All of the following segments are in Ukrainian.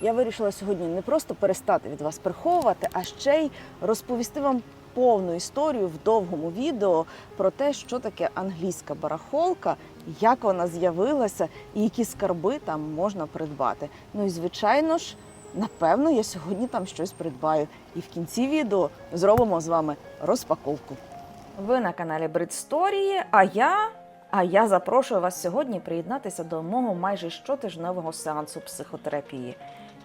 Я вирішила сьогодні не просто перестати від вас приховувати, а ще й розповісти вам повну історію в довгому відео про те, що таке англійська барахолка, як вона з'явилася і які скарби там можна придбати. Ну і звичайно ж, напевно, я сьогодні там щось придбаю. І в кінці відео зробимо з вами розпаковку. Ви на каналі Бритсторії, а я. А я запрошую вас сьогодні приєднатися до мого майже щотижневого сеансу психотерапії.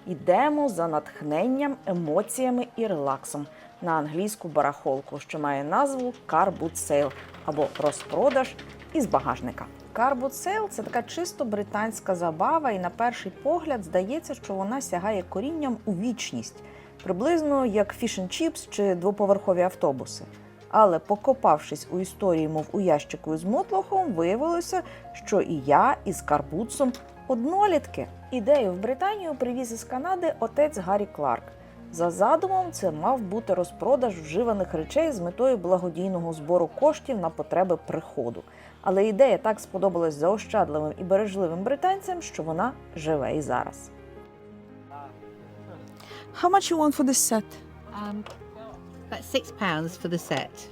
Ідемо за натхненням, емоціями і релаксом на англійську барахолку, що має назву Sale або розпродаж із багажника. Sale – це така чисто британська забава, і на перший погляд здається, що вона сягає корінням у вічність, приблизно як фішн чіпс чи двоповерхові автобуси. Але покопавшись у історії, мов у ящику із мотлохом, виявилося, що і я із Карбуцом однолітки. Ідею в Британію привіз із Канади отець Гаррі Кларк. За задумом, це мав бути розпродаж вживаних речей з метою благодійного збору коштів на потреби приходу. Але ідея так сподобалась заощадливим і бережливим британцям, що вона живе і зараз. How much you want for this set? Um, about six pounds for the set.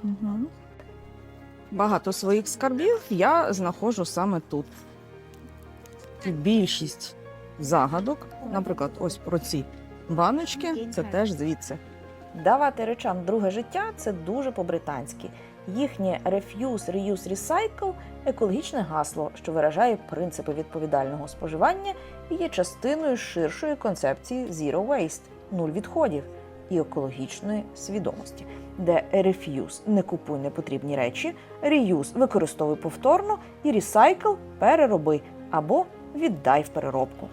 Багато своїх скарбів я знаходжу саме тут. Більшість загадок, наприклад, ось про ці баночки, це теж звідси. Давати речам друге життя це дуже по-британськи. Їхнє Refuse, Reuse, Recycle – екологічне гасло, що виражає принципи відповідального споживання і є частиною ширшої концепції Zero Waste – нуль відходів і екологічної свідомості, де Refuse – не купуй непотрібні речі, Reuse – використовуй повторно і Recycle – перероби або віддай в переробку.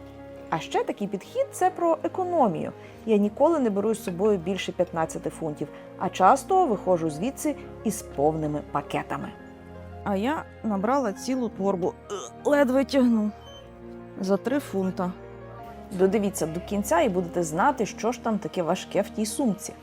А ще такий підхід це про економію. Я ніколи не беру з собою більше 15 фунтів, а часто виходжу звідси із повними пакетами. А я набрала цілу торбу, ледве тягну за 3 фунта. Додивіться до кінця і будете знати, що ж там таке важке в тій сумці.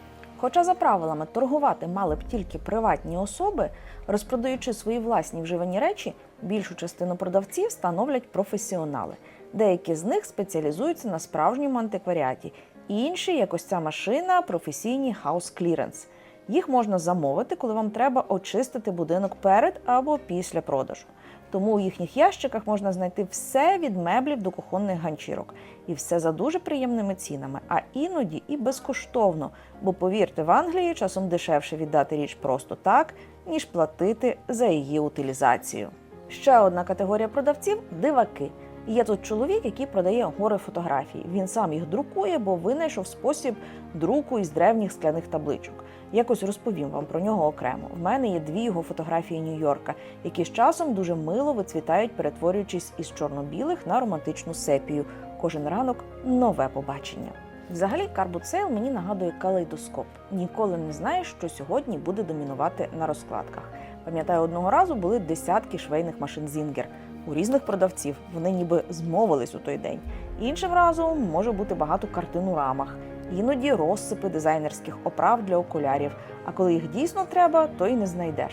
Хоча за правилами торгувати мали б тільки приватні особи, розпродаючи свої власні вживані речі, більшу частину продавців становлять професіонали. Деякі з них спеціалізуються на справжньому антикваріаті, інші, як ось ця машина, професійні clearance. Їх можна замовити, коли вам треба очистити будинок перед або після продажу. Тому у їхніх ящиках можна знайти все від меблів до кухонних ганчірок. І все за дуже приємними цінами, а іноді і безкоштовно. Бо повірте, в Англії часом дешевше віддати річ просто так, ніж платити за її утилізацію. Ще одна категорія продавців диваки. Є тут чоловік, який продає гори фотографій. Він сам їх друкує, бо винайшов спосіб друку із древніх скляних табличок. Якось розповім вам про нього окремо. В мене є дві його фотографії Нью-Йорка, які з часом дуже мило вицвітають, перетворюючись із чорно-білих на романтичну сепію. Кожен ранок нове побачення. Взагалі, карбуцейл мені нагадує калейдоскоп. Ніколи не знаєш, що сьогодні буде домінувати на розкладках. Пам'ятаю, одного разу були десятки швейних машин Зінгер у різних продавців. Вони ніби змовились у той день. Іншим разом може бути багато картин у рамах, іноді розсипи дизайнерських оправ для окулярів. А коли їх дійсно треба, то й не знайдеш.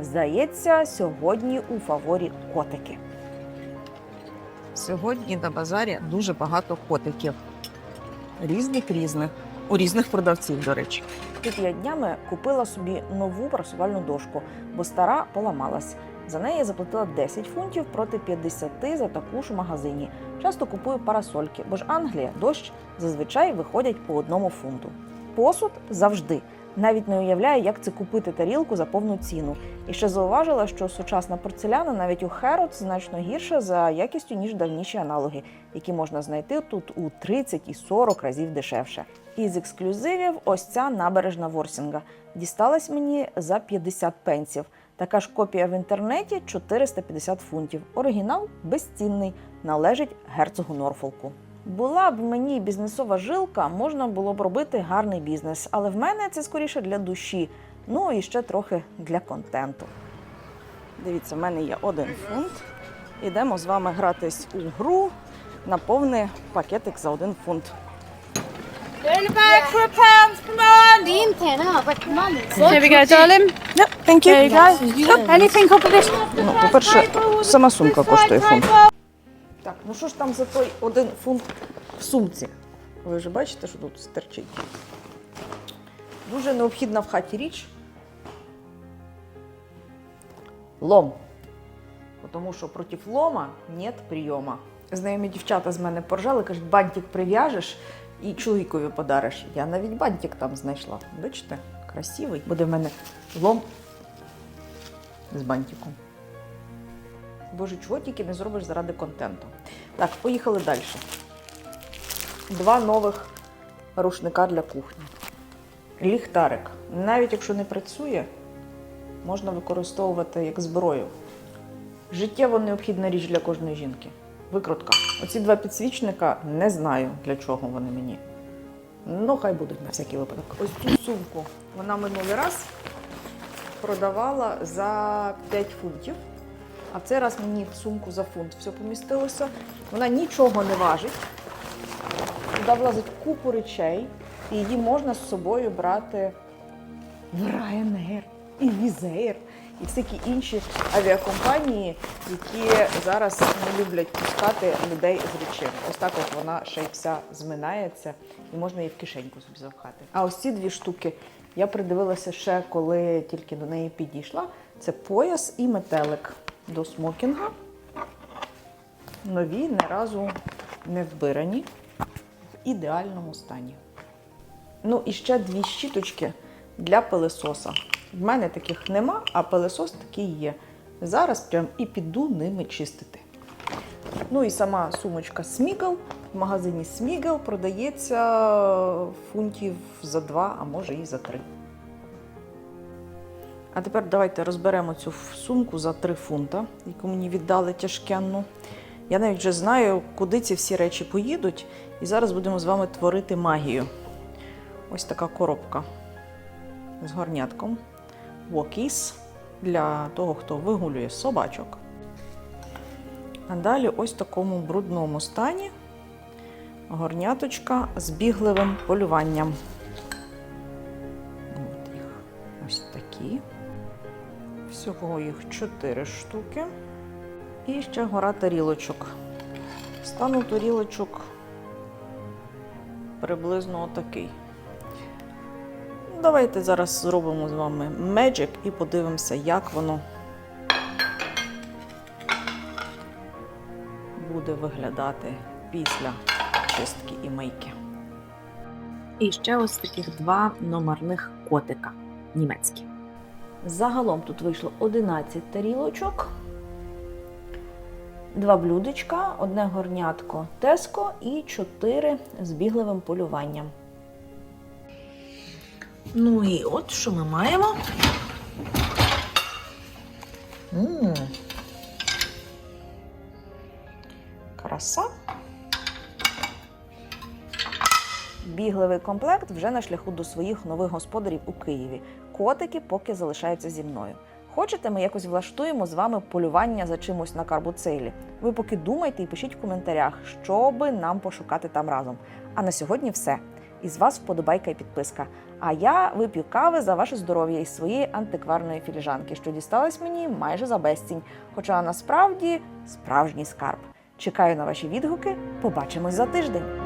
Здається, сьогодні у фаворі котики. Сьогодні на базарі дуже багато котиків. Різних різних. У різних продавців, до речі. Тут я днями купила собі нову прасувальну дошку, бо стара поламалась. За неї я заплатила 10 фунтів проти 50 за таку ж у магазині. Часто купую парасольки, бо ж Англія, дощ зазвичай виходять по одному фунту. Посуд завжди. Навіть не уявляю, як це купити тарілку за повну ціну. І ще зауважила, що сучасна порцеляна навіть у Херот значно гірша за якістю, ніж давніші аналоги, які можна знайти тут у 30 і 40 разів дешевше. Із ексклюзивів ось ця набережна Ворсінга. Дісталась мені за 50 пенсів. Така ж копія в інтернеті 450 фунтів. Оригінал безцінний, належить герцогу Норфолку. Була б мені бізнесова жилка, можна було б робити гарний бізнес, але в мене це скоріше для душі. Ну і ще трохи для контенту. Дивіться, в мене є один фунт. Ідемо з вами гратись у гру на повний пакетик за один фунт. The back for a pound, come on! Inte, no, but mom, Here we go, darling. Thank There you go. Anything up this? Ну, по-перше, сама сумка коштує фунт. Так, ну що ж там за той один фунт в сумці? Ви вже бачите, що тут стерчить. Дуже необхідна в хаті річ. Лом. Тому що проти лома нет прийома. Знайомі дівчата з мене поржали, кажуть, бантик прив'яжеш і чоловікові подариш. Я навіть бантик там знайшла. Бачите, красивий. Буде в мене лом з бантиком. Боже, чого тільки не зробиш заради контенту. Так, поїхали далі. Два нових рушника для кухні. Ліхтарик. Навіть якщо не працює, можна використовувати як зброю. Життєво необхідна річ для кожної жінки. Викрутка. Оці два підсвічника не знаю, для чого вони мені. Ну, хай будуть на всякий випадок. Ось цю сумку вона минулий раз продавала за 5 фунтів. А в цей раз мені в сумку за фунт все помістилося. Вона нічого не важить. Туди влазить купу речей, і її можна з собою брати в Ryanair і Air, і всякі інші авіакомпанії, які зараз не люблять пускати людей з речами. Ось так от вона ще й вся зминається, і можна її в кишеньку собі запхати. А ось ці дві штуки я придивилася ще, коли тільки до неї підійшла. Це пояс і метелик до смокінга. Нові, не разу не вбирані, в ідеальному стані. Ну і ще дві щіточки для пилесоса. В мене таких нема, а пилесос такий є. Зараз прям і піду ними чистити. Ну і сама сумочка Смігл. В магазині Смігл продається фунтів за два, а може і за три. А тепер давайте розберемо цю сумку за 3 фунта, яку мені віддали тяжкенну. Я навіть вже знаю, куди ці всі речі поїдуть. І зараз будемо з вами творити магію. Ось така коробка з горнятком. Walkies для того, хто вигулює собачок. А далі ось в такому брудному стані горняточка з бігливим полюванням. От їх ось такі. Всього їх 4 штуки. І ще гора тарілочок. Стан у тарілочок приблизно отакий. Давайте зараз зробимо з вами Magic і подивимося, як воно буде виглядати після чистки і мийки. І ще ось таких два номерних котика німецькі. Загалом тут вийшло 11 тарілочок, два блюдечка, одне горнятко Теско і 4 з бігливим полюванням. Ну і от що ми маємо. м Краса. Бігливий комплект вже на шляху до своїх нових господарів у Києві. Котики поки залишаються зі мною. Хочете, ми якось влаштуємо з вами полювання за чимось на карбуцейлі? Ви поки думайте і пишіть в коментарях, що би нам пошукати там разом. А на сьогодні все. Із вас вподобайка і підписка. А я вип'ю кави за ваше здоров'я із своєї антикварної філіжанки, що дісталась мені майже за безцінь. Хоча насправді справжній скарб. Чекаю на ваші відгуки. Побачимось за тиждень.